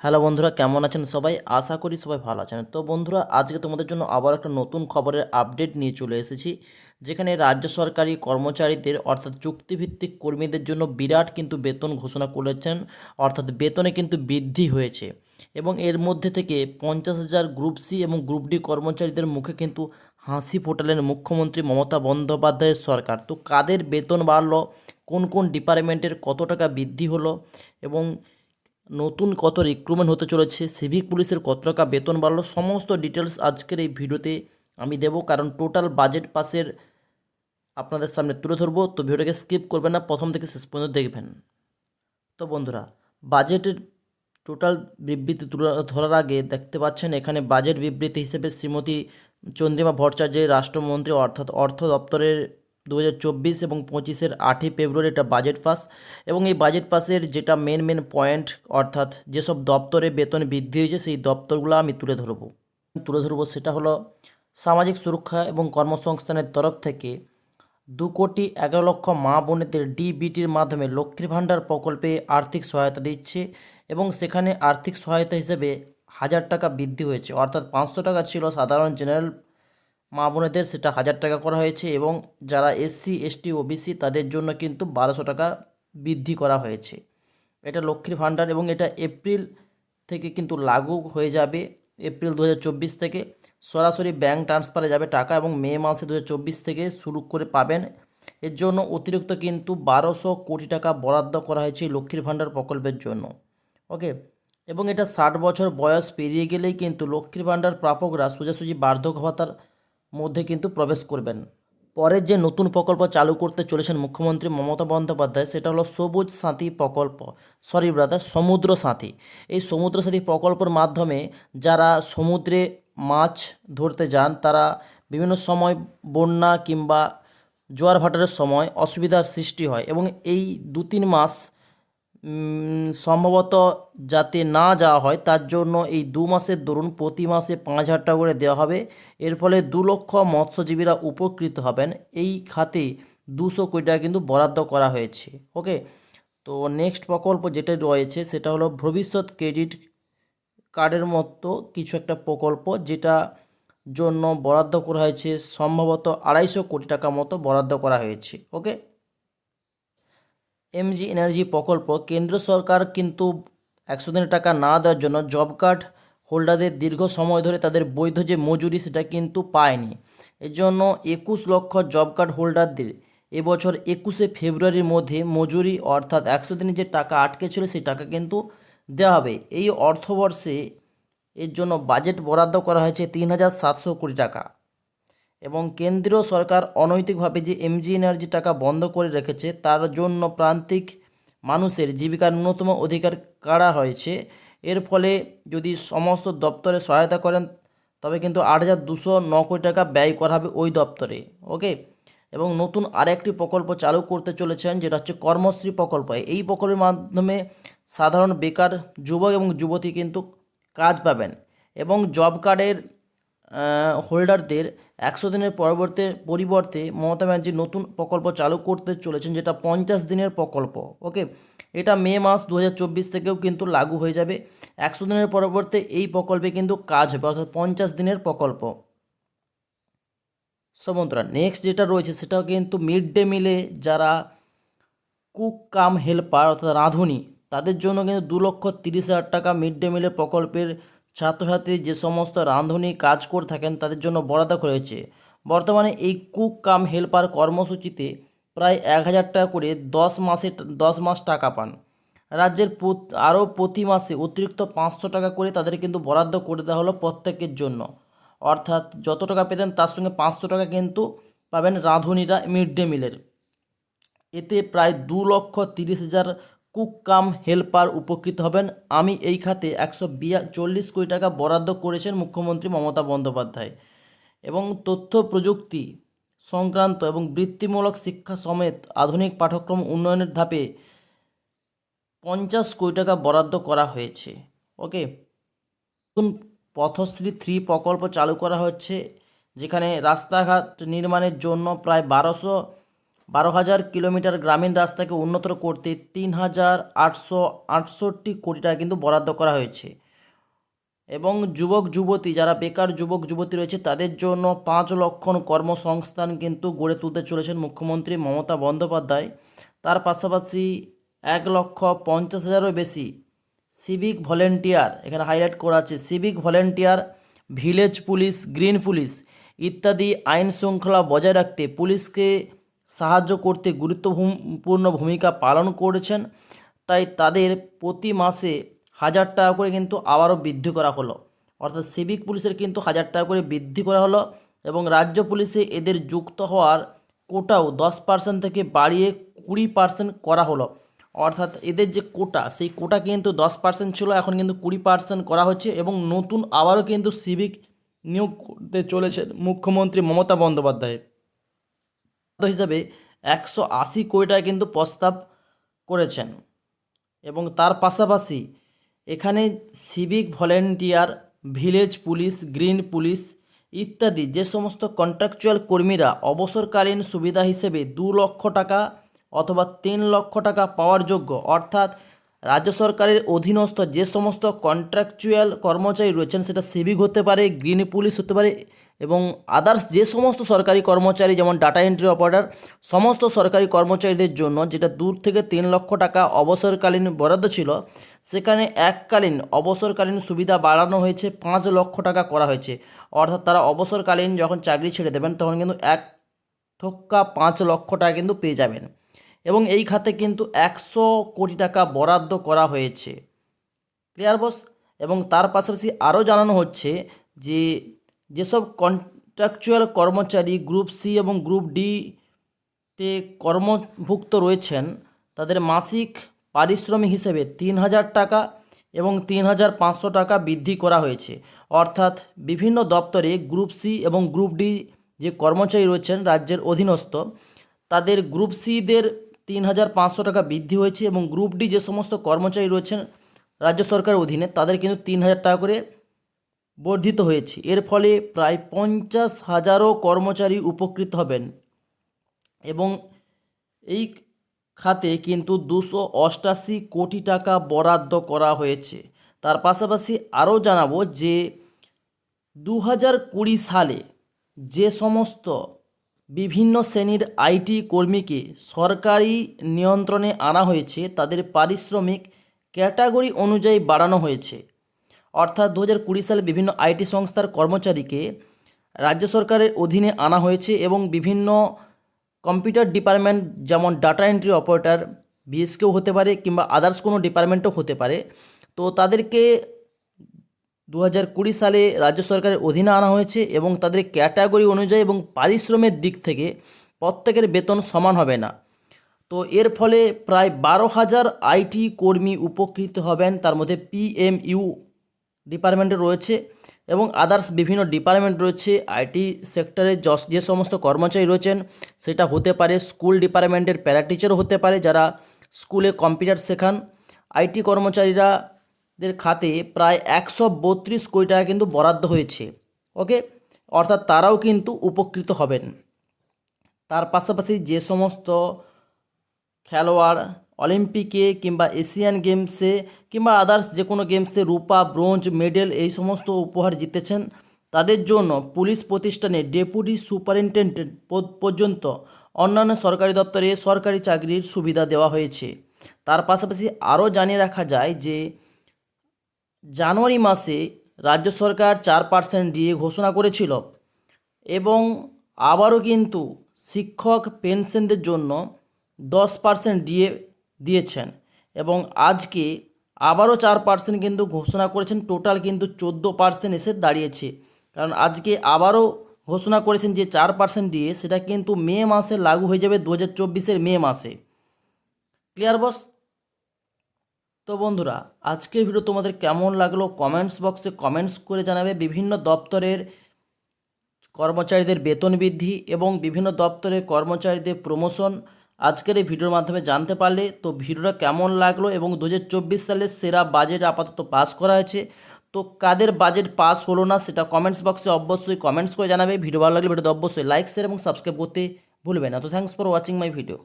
Hello বন্ধুরা, কেমন আছেন সবাই? আশা করি সবাই ভালো আছেন। তো বন্ধুরা, আজকে তোমাদের জন্য আবার একটা নতুন খবরের আপডেট নিয়ে চলে এসেছি, যেখানে রাজ্য সরকারি কর্মচারীদের, অর্থাৎ চুক্তিভিত্তিক কর্মীদের জন্য বিরাট কিন্তু বেতন ঘোষণা করেছেন, অর্থাৎ বেতনে কিন্তু বৃদ্ধি হয়েছে। এবং এর মধ্যে থেকে পঞ্চাশ হাজার গ্রুপ সি এবং গ্রুপ ডি কর্মচারীদের মুখে কিন্তু হাসি ফোটালেন মুখ্যমন্ত্রী মমতা বন্দ্যোপাধ্যায়ের সরকার। তো কাদের বেতন বাড়লো? কোন কোন ডিপার্টমেন্টের কত টাকা বৃদ্ধি হলো? এবং নতুন কত রিক্রুটমেন্ট হতে চলেছে সিভিক পুলিশের কত টাকা বেতন বাড়লো, সমস্ত ডিটেলস আজকের এই ভিডিওতে আমি দেব, কারণ টোটাল বাজেট পাসের আপনাদের সামনে তুলে ধরবো, তো ভিডিওটাকে স্কিপ করবেন না, প্রথম থেকে শেষ পর্যন্ত দেখবেন। তো বন্ধুরা বাজেটের টোটাল বিবৃতি তুলে ধরার আগে দেখতে পাচ্ছেন, এখানে বাজেট বিবৃতি হিসেবে শ্রীমতী চন্দ্রিমা ভট্টাচার্যের রাষ্ট্রমন্ত্রী অর্থাৎ অর্থ দপ্তরের দু হাজার চব্বিশ এবং পঁচিশের আটই ফেব্রুয়ারি এটা বাজেট পাস এবং এই বাজেট পাসের যেটা মেন মেন পয়েন্ট অর্থাৎ যেসব দপ্তরে বেতন বৃদ্ধি হয়েছে, সেই দপ্তরগুলো আমি তুলে ধরবো। তুলে ধরবো সেটা হলো সামাজিক সুরক্ষা এবং কর্মসংস্থানের তরফ থেকে দু কোটি এগারো লক্ষ মা বোনেদের ডিবিটির মাধ্যমে লক্ষ্মীর ভাণ্ডার প্রকল্পে আর্থিক সহায়তা দিচ্ছে এবং সেখানে আর্থিক সহায়তা হিসেবে হাজার টাকা বৃদ্ধি হয়েছে। অর্থাৎ পাঁচশো টাকা ছিল সাধারণ জেনারেল মা বোনেদের সেটা হাজার টাকা করা হয়েছে এবং যারা এসসি এসটি ওবিসি তাদের জন্য কিন্তু বারোশো টাকা বৃদ্ধি করা হয়েছে। এটা লক্ষ্মীর ভাণ্ডার এবং এটা এপ্রিল থেকে কিন্তু লাগু হয়ে যাবে, এপ্রিল দু হাজার চব্বিশ থেকে। সরাসরি ব্যাঙ্ক ট্রান্সফারে যাবে টাকা এবং মে মাসে দু হাজার চব্বিশ থেকে শুরু করে পাবেন। এর জন্য অতিরিক্ত কিন্তু বারোশো কোটি টাকা বরাদ্দ করা হয়েছে লক্ষ্মীর ভাণ্ডার প্রকল্পের জন্য। ওকে? এবং এটা ষাট বছর বয়স পেরিয়ে গেলেই কিন্তু লক্ষ্মীর ভাণ্ডার প্রাপকরা সোজাসুজি বার্ধক্য ভাতার মধ্যে কিন্তু প্রবেশ করবেন। পরের যে নতুন প্রকল্প চালু করতে চলেছেন মুখ্যমন্ত্রী মমতা বন্দ্যোপাধ্যায়, সেটা হলো সবুজ সাথী প্রকল্প। সরি ব্রাদার সমুদ্র সাথী। এই সমুদ্র সাথী প্রকল্পের মাধ্যমে যারা সমুদ্রে মাছ ধরতে যান, তারা বিভিন্ন সময় বন্যা কিংবা জোয়ার ভাটারের সময় অসুবিধার সৃষ্টি হয় এবং এই দু তিন মাস সম্ভবত যাতে না যাওয়া হয়, তার জন্য এই দু মাসের দরুন প্রতি মাসে পাঁচ হাজার টাকা করে দেওয়া হবে। এর ফলে দু লক্ষ মৎস্যজীবীরা উপকৃত হবেন। এই খাতে দুশো কোটি টাকা কিন্তু বরাদ্দ করা হয়েছে। ওকে তো নেক্সট প্রকল্প যেটা রয়েছে, সেটা হলো ভবিষ্যৎ ক্রেডিট কার্ডের মতো কিছু একটা প্রকল্প, যেটা জন্য বরাদ্দ করা হয়েছে। সম্ভবত আড়াইশো কোটি টাকা মতো বরাদ্দ করা হয়েছে। ওকে এমজি এনার্জি প্রকল্প কেন্দ্র সরকার কিন্তু একশো দিনের টাকা না দেওয়ার জন্য জব কার্ড হোল্ডারদের দীর্ঘ সময় ধরে তাদের বৈধ যে মজুরি সেটা কিন্তু পায়নি। এর জন্য একুশ লক্ষ জব কার্ড হোল্ডারদের এবছর একুশে ফেব্রুয়ারির মধ্যে মজুরি অর্থাৎ একশো দিনের যে টাকা আটকে ছিল সেই টাকা কিন্তু দেওয়া হবে। এই অর্থবর্ষে এর জন্য বাজেট বরাদ্দ করা হয়েছে তিন হাজার সাতশো কোটি টাকা। এবং কেন্দ্রীয় সরকার অনৈতিকভাবে যে এমজি এনার্জি টাকা বন্ধ করে রেখেছে, তার জন্য প্রান্তিক মানুষের জীবিকার ন্যূনতম অধিকার কাড়া হয়েছে। এর ফলে যদি সমস্ত দপ্তরে সহায়তা করেন, তবে কিন্তু আট হাজার দুশো ন কোটি টাকা ব্যয় করা হবে ওই দপ্তরে, ওকে? এবং নতুন আরেকটি প্রকল্প চালু করতে চলেছেন, যেটা হচ্ছে কর্মশ্রী প্রকল্প। এই প্রকল্পের মাধ্যমে সাধারণ বেকার যুবক এবং যুবতী কিন্তু কাজ পাবেন এবং জব কার্ডের হোল্ডারদের একশো দিনের পরবর্তী, পরিবর্তে মমতা ব্যানার্জি নতুন প্রকল্প চালু করতে চলেছেন, যেটা পঞ্চাশ দিনের প্রকল্প ওকে এটা মে মাস দু হাজার চব্বিশ থেকেও কিন্তু লাগু হয়ে যাবে। একশো দিনের পরবর্তী এই প্রকল্পে কিন্তু কাজ হবে, অর্থাৎ পঞ্চাশ দিনের প্রকল্প। সো বন্ধুরা নেক্সট যেটা রয়েছে, সেটাও কিন্তু মিড ডে মিলে যারা কুক কাম হেল্পার অর্থাৎ রাঁধুনি, তাদের জন্য কিন্তু দু লক্ষ তিরিশ হাজার টাকা মিড ডে মিলের প্রকল্পের ছাত্রছাত্রী যে সমস্ত রাঁধুনি কাজ করে থাকেন তাদের জন্য বরাদ্দ করা হয়েছে। বর্তমানে এই কুক কাম হেল্পার কর্মসূচিতে প্রায় এক হাজার টাকা করে দশ মাসে দশ মাস টাকা পান। রাজ্যের আরও প্রতি মাসে অতিরিক্ত পাঁচশো টাকা করে তাদের কিন্তু বরাদ্দ করে দেওয়া হলো প্রত্যেকের জন্য। অর্থাৎ যত টাকা পেতেন তার সঙ্গে পাঁচশো টাকা কিন্তু পাবেন রাঁধুনিরা মিড ডে মিলের। এতে প্রায় দু লক্ষ তিরিশ হাজার কুক কাম হেল্পার উপকৃত হবেন। আমি এই খাতে একশো চল্লিশ কোটি টাকা বরাদ্দ করেছেন মুখ্যমন্ত্রী মমতা বন্দ্যোপাধ্যায়। এবং তথ্য প্রযুক্তি সংক্রান্ত এবং বৃত্তিমূলক শিক্ষা সমেত আধুনিক পাঠ্যক্রম উন্নয়নের ধাপে পঞ্চাশ কোটি টাকা বরাদ্দ করা হয়েছে। ওকে? নতুন পথশ্রী থ্রি প্রকল্প চালু করা হচ্ছে, যেখানে রাস্তাঘাট নির্মাণের জন্য প্রায় বারোশো বারো হাজার কিলোমিটার গ্রামীণ রাস্তাকে উন্নত করতে তিন হাজার আটশো আটষট্টি কোটি টাকা কিন্তু বরাদ্দ করা হয়েছে। এবং যুবক, যুবতী যারা বেকার যুবক, যুবতী রয়েছে, তাদের জন্য পাঁচ লক্ষ কর্মসংস্থান কিন্তু গড়ে তুলতে চলেছেন মুখ্যমন্ত্রী মমতা বন্দ্যোপাধ্যায়। তার পাশাপাশি এক লক্ষ পঞ্চাশ হাজারও বেশি সিভিক ভলেন্টিয়ার এখানে হাইলাইট করা আছে। Civic volunteer, village police, green police ইত্যাদি আইন শৃঙ্খলা বজায় রাখতে পুলিশকে সাহায্য করতে গুরুত্বপূর্ণ ভূমিকা পালন করেছেন। তাই তাদের প্রতি মাসে হাজার টাকা করে কিন্তু আবারও বৃদ্ধি করা হলো। অর্থাৎ সিভিক পুলিশের কিন্তু হাজার টাকা করে বৃদ্ধি করা হলো এবং রাজ্য পুলিশে এদের যুক্ত হওয়ার কোটাও দশ পার্সেন্ট থেকে বাড়িয়ে কুড়ি পার্সেন্ট করা হলো। অর্থাৎ এদের যে কোটা, সেই কোটা কিন্তু দশ পার্সেন্ট ছিল, এখন কিন্তু কুড়ি পার্সেন্ট করা হচ্ছে এবং নতুন আবারও কিন্তু সিভিক নিয়োগ করতে চলেছেন মুখ্যমন্ত্রী মমতা বন্দ্যোপাধ্যায়। হিসাবে একশো আশি কোটি টাকা কিন্তু প্রস্তাব করেছেন। এবং তার পাশাপাশি এখানে civic volunteer village police green police ইত্যাদি যে সমস্ত কন্ট্রাকচুয়াল কর্মীরা অবসরকালীন সুবিধা হিসেবে দু লক্ষ টাকা অথবা তিন লক্ষ টাকা পাওয়ার যোগ্য, অর্থাৎ রাজ্য সরকারের অধীনস্থ যে সমস্ত কন্ট্রাকচুয়াল কর্মচারী রয়েছেন, সেটা সিভিক হতে পারে গ্রিন পুলিশ হতে পারে এবং আদার্স যে সমস্ত সরকারি কর্মচারী, যেমন ডাটা এন্ট্রি অপারেটর সমস্ত সরকারি কর্মচারীদের জন্য যেটা দূর থেকে তিন লক্ষ টাকা অবসরকালীন বরাদ্দ ছিল, সেখানে এককালীন অবসরকালীন সুবিধা বাড়ানো হয়েছে, পাঁচ লক্ষ টাকা করা হয়েছে। অর্থাৎ তারা অবসরকালীন যখন চাকরি ছেড়ে দেবেন, তখন কিন্তু এক থক্কা পাঁচ লক্ষ টাকা কিন্তু পেয়ে যাবেন। এবং এই খাতে কিন্তু একশো কোটি টাকা বরাদ্দ করা হয়েছে। ক্লিয়ার বস এবং তার পাশাপাশি আরও জানানো হচ্ছে যে যেসব কন্ট্রাকচুয়াল কর্মচারী গ্রুপ সি এবং গ্রুপ ডি তে কর্মভুক্ত রয়েছেন, তাদের মাসিক পারিশ্রমিক হিসেবে তিন হাজার টাকা এবং তিন হাজার পাঁচশো টাকা বৃদ্ধি করা হয়েছে। অর্থাৎ বিভিন্ন দপ্তরে গ্রুপ সি এবং গ্রুপ ডি যে কর্মচারী রয়েছেন রাজ্যের অধীনস্থ, তাদের গ্রুপ সিদের তিন হাজার পাঁচশো টাকা বৃদ্ধি হয়েছে এবং গ্রুপ ডি যে সমস্ত কর্মচারী রয়েছেন রাজ্য সরকারের অধীনে, তাদের কিন্তু তিন হাজার টাকা করে বর্ধিত হয়েছে। এর ফলে প্রায় পঞ্চাশ হাজারও কর্মচারী উপকৃত হবেন। এবং এই খাতে কিন্তু দুশো অষ্টাশি কোটি টাকা বরাদ্দ করা হয়েছে। তার পাশাপাশি আরও জানাব যে দু হাজার কুড়ি সালে যে সমস্ত বিভিন্ন শ্রেণির আইটি কর্মীকে সরকারি নিয়ন্ত্রণে আনা হয়েছে, তাদের পারিশ্রমিক ক্যাটাগরি অনুযায়ী বাড়ানো হয়েছে। অর্থাৎ দু হাজার কুড়ি সালে বিভিন্ন আইটি সংস্থার কর্মচারীকে রাজ্য সরকারের অধীনে আনা হয়েছে এবং বিভিন্ন কম্পিউটার ডিপার্টমেন্ট যেমন ডাটা এন্ট্রি অপারেটর, বিএসকেও হতে পারে কিংবা আদার্স কোনো ডিপার্টমেন্টও হতে পারে। তো তাদেরকে দু হাজার কুড়ি সালে রাজ্য সরকারের অধীনে আনা হয়েছে এবং তাদের ক্যাটাগরি অনুযায়ী এবং পারিশ্রমের দিক থেকে প্রত্যেকের বেতন সমান হবে না। তো এর ফলে প্রায় বারো হাজার আইটি কর্মী উপকৃত হবেন, তার মধ্যে পিএমইউ ডিপার্টমেন্টে রয়েছে এবং আদার্স বিভিন্ন ডিপার্টমেন্ট রয়েছে আইটি সেক্টরে যে সমস্ত কর্মচারী রয়েছেন, সেটা হতে পারে স্কুল ডিপার্টমেন্টের প্যারা টিচারও হতে পারে যারা স্কুলে কম্পিউটার শেখান। আইটি কর্মচারীরা দের খাতে প্রায় একশো বত্রিশ কোটি টাকা কিন্তু বরাদ্দ হয়েছে ওকে অর্থাৎ তারাও কিন্তু উপকৃত হবেন। তার পাশাপাশি যে সমস্ত খেলোয়াড় অলিম্পিকে কিংবা এশিয়ান গেমসে কিংবা আদার্স যে কোনো গেমসে রূপা, ব্রোঞ্জ, মেডেল এই সমস্ত উপহার জিতেছেন। তাদের জন্য পুলিশ প্রতিষ্ঠানে ডেপুটি সুপারিনটেন্ডেন্ট পদ পর্যন্ত অন্যান্য সরকারি দপ্তরে সরকারি চাকরির সুবিধা দেওয়া হয়েছে। তার পাশাপাশি আরও জানিয়ে রাখা যায় যে, জানুয়ারি মাসে রাজ্য সরকার চার পার্সেন্ট দিয়ে ঘোষণা করেছিল এবং আবারও কিন্তু শিক্ষক পেনশনদের জন্য দশ পার্সেন্ট দিয়ে দিয়েছেন এবং আজকে আবারও চার পার্সেন্ট কিন্তু ঘোষণা করেছেন টোটাল কিন্তু চোদ্দ পার্সেন্ট এসে দাঁড়িয়েছে। কারণ আজকে আবারও ঘোষণা করেছেন যে চার পার্সেন্ট দিয়ে সেটা কিন্তু মে মাসে লাগু হয়ে যাবে দু হাজার চব্বিশের মে মাসে। ক্লিয়ার বস তো বন্ধুরা, আজকের ভিডিও তোমাদের কেমন লাগল কমেন্টস বক্সে কমেন্টস করে জানাবে। বিভিন্ন দপ্তরের কর্মচারীদের বেতন বৃদ্ধি এবং বিভিন্ন দপ্তরে কর্মচারীদের প্রমোশন আজকের এই ভিডিওর মাধ্যমে জানতে পারলে তো ভিডিওটা কেমন লাগল এবং দু সালের সেরা বাজেট আপাতত পাস করা হয়েছে। তো কাদের বাজেট পাস হলো না সেটা কমেন্টস বক্সে অবশ্যই কমেন্টস করে জানাবে। ভিডিও ভালো লাগলে ভিডিওতে অবশ্যই লাইক শেয়ার এবং সাবস্ক্রাইব করতে ভুলবে না। তো thanks for watching my video